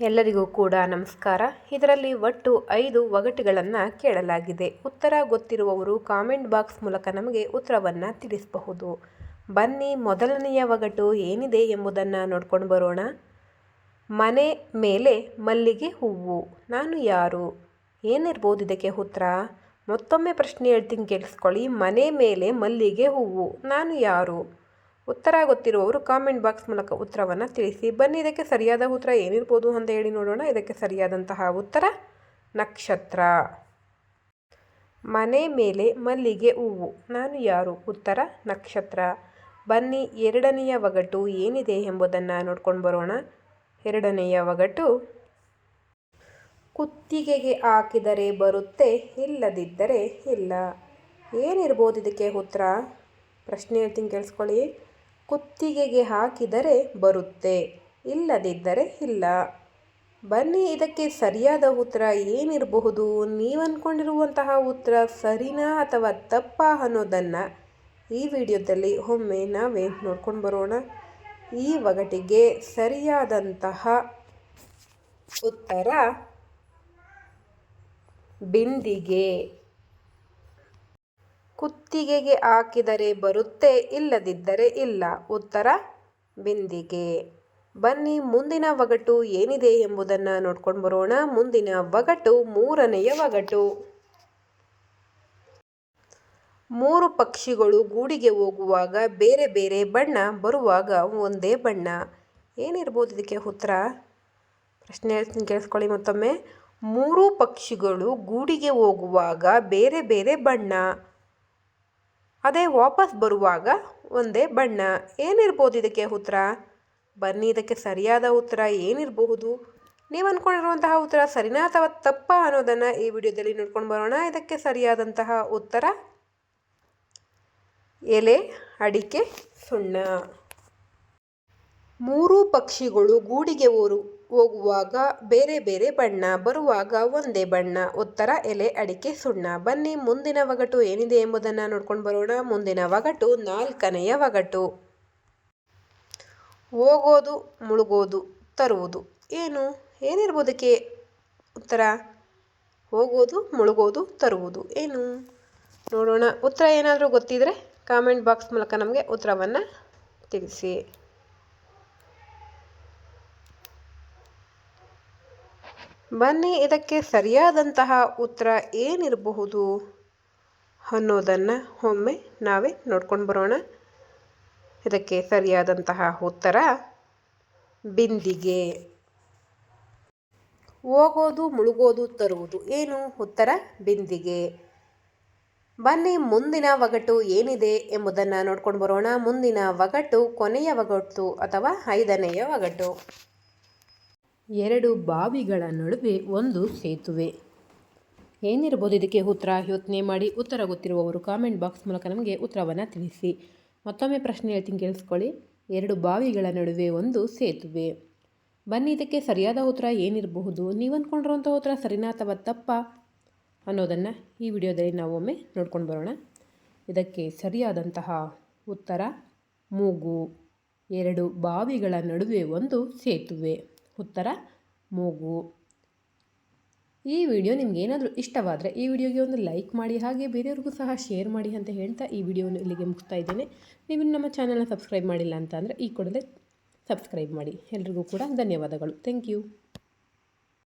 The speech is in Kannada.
ಎಲ್ಲರಿಗೂ ಕೂಡ ನಮಸ್ಕಾರ. ಇದರಲ್ಲಿ ಒಟ್ಟು ಐದು ಒಗಟುಗಳನ್ನು ಕೇಳಲಾಗಿದೆ. ಉತ್ತರ ಗೊತ್ತಿರುವವರು ಕಾಮೆಂಟ್ ಬಾಕ್ಸ್ ಮೂಲಕ ನಮಗೆ ಉತ್ತರವನ್ನು ತಿಳಿಸಬಹುದು. ಬನ್ನಿ, ಮೊದಲನೆಯ ಒಗಟು ಏನಿದೆ ಎಂಬುದನ್ನು ನೋಡ್ಕೊಂಡು ಬರೋಣ. ಮನೆ ಮೇಲೆ ಮಲ್ಲಿಗೆ ಹೂವು. ನಾನು ಯಾರು? ಏನಿರ್ಬೋದು ಇದಕ್ಕೆ ಉತ್ತರ? ಮತ್ತೊಮ್ಮೆ ಪ್ರಶ್ನೆ ಹೇಳ್ತೀನಿ ಕೇಳಿಸ್ಕೊಳ್ಳಿ. ಮನೆ ಮೇಲೆ ಮಲ್ಲಿಗೆ ಹೂವು. ನಾನು ಯಾರು? ಉತ್ತರ ಗೊತ್ತಿರುವವರು ಕಾಮೆಂಟ್ ಬಾಕ್ಸ್ ಮೂಲಕ ಉತ್ತರವನ್ನು ತಿಳಿಸಿ. ಬನ್ನಿ, ಇದಕ್ಕೆ ಸರಿಯಾದ ಉತ್ತರ ಏನಿರ್ಬೋದು ಅಂತ ಹೇಳಿ ನೋಡೋಣ. ಇದಕ್ಕೆ ಸರಿಯಾದಂತಹ ಉತ್ತರ, ನಕ್ಷತ್ರ. ಮನೆ ಮೇಲೆ ಮಲ್ಲಿಗೆ ಹೂವು. ನಾನು ಯಾರು? ಉತ್ತರ, ನಕ್ಷತ್ರ. ಬನ್ನಿ, ಎರಡನೆಯ ಒಗಟು ಏನಿದೆ ಎಂಬುದನ್ನು ನೋಡ್ಕೊಂಡು ಬರೋಣ. ಎರಡನೆಯ ಒಗಟು, ಕುತ್ತಿಗೆಗೆ ಹಾಕಿದರೆ ಬರುತ್ತೆ, ಇಲ್ಲದಿದ್ದರೆ ಇಲ್ಲ. ಏನಿರ್ಬೋದು ಇದಕ್ಕೆ ಉತ್ತರ? ಪ್ರಶ್ನೆ ಹೇಳ್ತೀನಿ, ಕೇಳಿಸ್ಕೊಳ್ಳಿ. ಕುತ್ತಿಗೆಗೆ ಹಾಕಿದರೆ ಬರುತ್ತೆ, ಇಲ್ಲದಿದ್ದರೆ ಇಲ್ಲ. ಬನ್ನಿ, ಇದಕ್ಕೆ ಸರಿಯಾದ ಉತ್ತರ ಏನಿರಬಹುದು? ನೀವು ಅಂದ್ಕೊಂಡಿರುವಂತಹ ಉತ್ತರ ಸರಿನಾ ಅಥವಾ ತಪ್ಪಾ ಅನ್ನೋದನ್ನು ಈ ವಿಡಿಯೋದಲ್ಲಿ ಒಮ್ಮೆ ನಾವೇ ನೋಡ್ಕೊಂಡು ಬರೋಣ. ಈ ಒಗಟಿಗೆ ಸರಿಯಾದಂತಹ ಉತ್ತರ, ಬಿಂದಿಗೆ. ಕುತ್ತಿಗೆಗೆ ಹಾಕಿದರೆ ಬರುತ್ತೆ, ಇಲ್ಲದಿದ್ದರೆ ಇಲ್ಲ. ಉತ್ತರ, ಬಿಂದಿಗೆ. ಬನ್ನಿ, ಮುಂದಿನ ಒಗಟು ಏನಿದೆ ಎಂಬುದನ್ನು ನೋಡ್ಕೊಂಡು ಬರೋಣ. ಮುಂದಿನ ಒಗಟು ಮೂರನೆಯ ಒಗಟು ಮೂರು ಪಕ್ಷಿಗಳು ಗೂಡಿಗೆ ಹೋಗುವಾಗ ಬೇರೆ ಬೇರೆ ಬಣ್ಣ ಬರುವಾಗ ಒಂದೇ ಬಣ್ಣ. ಏನಿರ್ಬೋದು ಇದಕ್ಕೆ ಉತ್ತರ? ಪ್ರಶ್ನೆ ಹೇಳ್ತೀನಿ, ಕೇಳಿಸ್ಕೊಳ್ಳಿ ಮತ್ತೊಮ್ಮೆ. ಮೂರು ಪಕ್ಷಿಗಳು ಗೂಡಿಗೆ ಹೋಗುವಾಗ ಬೇರೆ ಬೇರೆ ಬಣ್ಣ. ಅದೇ ವಾಪಸ್ ಬರುವಾಗ ಒಂದೇ ಬಣ್ಣ. ಏನಿರ್ಬೋದು ಇದಕ್ಕೆ ಉತ್ತರ? ಬನ್ನಿ, ಇದಕ್ಕೆ ಸರಿಯಾದ ಉತ್ತರ ಏನಿರಬಹುದು? ನೀವು ಅಂದ್ಕೊಂಡಿರುವಂತಹ ಉತ್ತರ ಸರಿನಾ ಅಥವಾ ತಪ್ಪ ಅನ್ನೋದನ್ನು ಈ ವಿಡಿಯೋದಲ್ಲಿ ನೋಡ್ಕೊಂಡು ಬರೋಣ. ಇದಕ್ಕೆ ಸರಿಯಾದಂತಹ ಉತ್ತರ? ಎಲೆ, ಅಡಿಕೆ, ಸುಣ್ಣ. ಮೂರು ಪಕ್ಷಿಗಳು ಗೂಡಿಗೆ ಓರು. ಹೋಗುವಾಗ ಬೇರೆ ಬೇರೆ ಬಣ್ಣ, ಬರುವಾಗ ಒಂದೇ ಬಣ್ಣ ಉತ್ತರ ಎಲೆ, ಅಡಿಕೆ ಸುಣ್ಣ. ಬನ್ನಿ, ಮುಂದಿನ ಒಗಟು ಏನಿದೆ ಎಂಬುದನ್ನು ನೋಡ್ಕೊಂಡು ಬರೋಣ. ಮುಂದಿನ ಒಗಟು ನಾಲ್ಕನೆಯ ಒಗಟು ಹೋಗೋದು, ಮುಳುಗೋದು, ತರುವುದು. ಏನು? ಏನಿರ್ಬೋದಕ್ಕೆ ಉತ್ತರ? ಹೋಗೋದು, ಮುಳುಗೋದು, ತರುವುದು. ಏನು? ನೋಡೋಣ. ಉತ್ತರ ಏನಾದರೂ ಗೊತ್ತಿದ್ರೆ ಕಾಮೆಂಟ್ ಬಾಕ್ಸ್ ಮೂಲಕ ನಮಗೆ ಉತ್ತರವನ್ನು ತಿಳಿಸಿ. ಬನ್ನಿ, ಇದಕ್ಕೆ ಸರಿಯಾದಂತಹ ಉತ್ತರ ಏನಿರಬಹುದು ಅನ್ನೋದನ್ನು ಒಮ್ಮೆ ನಾವೇ ನೋಡ್ಕೊಂಡು ಬರೋಣ. ಇದಕ್ಕೆ ಸರಿಯಾದಂತಹ ಉತ್ತರ, ಬಿಂದಿಗೆ. ಹೋಗೋದು, ಮುಳುಗೋದು, ತರುವುದು. ಏನು ಉತ್ತರ? ಬಿಂದಿಗೆ. ಬನ್ನಿ, ಮುಂದಿನ ಒಗಟು ಏನಿದೆ ಎಂಬುದನ್ನು ನೋಡ್ಕೊಂಡು ಬರೋಣ. ಮುಂದಿನ ಒಗಟು ಕೊನೆಯ ಒಗಟು ಅಥವಾ ಐದನೆಯ ಒಗಟು ಎರಡು ಬಾವಿಗಳ ನಡುವೆ ಒಂದು ಸೇತುವೆ. ಏನಿರ್ಬೋದು ಇದಕ್ಕೆ ಉತ್ತರ? ಯೋಚನೆ ಮಾಡಿ ಉತ್ತರ ಗೊತ್ತಿರುವವರು ಕಾಮೆಂಟ್ ಬಾಕ್ಸ್ ಮೂಲಕ ನಮಗೆ ಉತ್ತರವನ್ನು ತಿಳಿಸಿ. ಮತ್ತೊಮ್ಮೆ ಪ್ರಶ್ನೆ ಹೇಳ್ತೀನಿ ಕೇಳಿಸ್ಕೊಳ್ಳಿ. ಎರಡು ಬಾವಿಗಳ ನಡುವೆ ಒಂದು ಸೇತುವೆ. ಬನ್ನಿ, ಇದಕ್ಕೆ ಸರಿಯಾದ ಉತ್ತರ ಏನಿರಬಹುದು? ನೀವು ಅಂದ್ಕೊಂಡಿರುವಂಥ ಉತ್ತರ ಸರಿನಾ ಅಥವಾ ತಪ್ಪ ಅನ್ನೋದನ್ನು ಈ ವಿಡಿಯೋದಲ್ಲಿ ನಾವು ಒಮ್ಮೆ ನೋಡ್ಕೊಂಡು ಬರೋಣ. ಇದಕ್ಕೆ ಸರಿಯಾದಂತಹ ಉತ್ತರ ಮೂಗು. ಎರಡು ಬಾವಿಗಳ ನಡುವೆ ಒಂದು ಸೇತುವೆ. ಉತ್ತರ, ಮೂಗು. ಈ ವಿಡಿಯೋ ನಿಮ್ಗೆ ಏನಾದರೂ ಇಷ್ಟವಾದರೆ ಈ ವಿಡಿಯೋಗೆ ಒಂದು ಲೈಕ್ ಮಾಡಿ, ಹಾಗೆ ಬೇರೆಯವ್ರಿಗೂ ಸಹ ಶೇರ್ ಮಾಡಿ ಅಂತ ಹೇಳ್ತಾ ಈ ವಿಡಿಯೋನ ಇಲ್ಲಿಗೆ ಮುಗಿಸ್ತಾ ಇದ್ದೇನೆ. ನೀವು ನಮ್ಮ ಚಾನಲ್ನ ಸಬ್ಸ್ಕ್ರೈಬ್ ಮಾಡಿಲ್ಲ ಅಂತ ಅಂದರೆ ಈ ಕೂಡಲೇ ಸಬ್ಸ್ಕ್ರೈಬ್ ಮಾಡಿ. ಎಲ್ರಿಗೂ ಕೂಡ ಧನ್ಯವಾದಗಳು. Thank you.